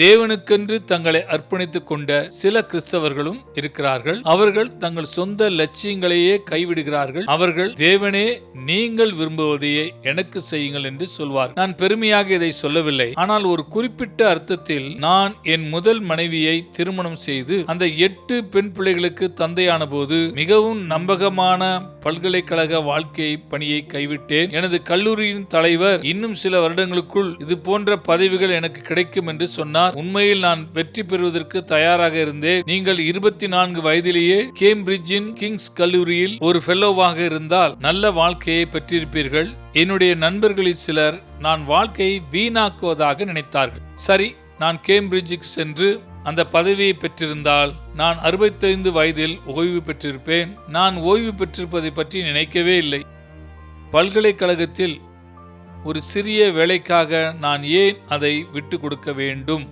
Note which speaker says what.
Speaker 1: தேவனுக்கென்று தங்களை அர்ப்பணித்துக் கொண்ட சில கிறிஸ்தவர்களும் இருக்கிறார்கள். அவர்கள் தங்கள் சொந்த லட்சியங்களையே கைவிடுகிறார்கள். அவர்கள் தேவனே நீங்கள் விரும்புவதையே எனக்கு செய்யுங்கள் என்று சொல்வார். நான் பெருமையாக இதை சொல்லவில்லை. ஆனால் ஒரு குறிப்பிட்ட அர்த்தத்தில் நான் என் முதல் மனைவியை திருமணம் செய்து அந்த எட்டு பெண் பிள்ளைகளுக்கு தந்தையான போது மிகவும் நம்பகமான பல்கலைக்கழக வாழ்க்கை பணியை கைவிட்டேன். எனது கல்லூரியின் தலைவர் இன்னும் சில வருடங்களுக்குள் இது போன்ற பதவிகள் எனக்கு கிடைக்கும் என்று சொன்னார். உண்மையில் நான் வெற்றி பெறுவதற்கு தயாராக இருந்தேன். நீங்கள் இருபத்தி நான்கு வயதிலேயே கேம்பிரிட்ஜின் கிங்ஸ் கல்லூரியில் ஒரு ஃபெல்லோவாக இருந்தால் நல்ல வாழ்க்கையை பெற்றிருப்பீர்கள். என்னுடைய நண்பர்களில் சிலர் நான் வாழ்க்கையை வீணாக்குவதாக நினைத்தார்கள். சரி நான் கேம்பிரிட்ஜுக்கு சென்று அந்த பதவியை பெற்றிருந்தால் நான் அறுபத்தைந்து வயதில் ஓய்வு பெற்றிருப்பேன். நான் ஓய்வு பெற்றிருப்பதை பற்றி நினைக்கவே இல்லை. பல்கலைக்கழகத்தில் ஒரு சிறிய வேலைக்காக நான் ஏன் அதை விட்டு கொடுக்க வேண்டும்?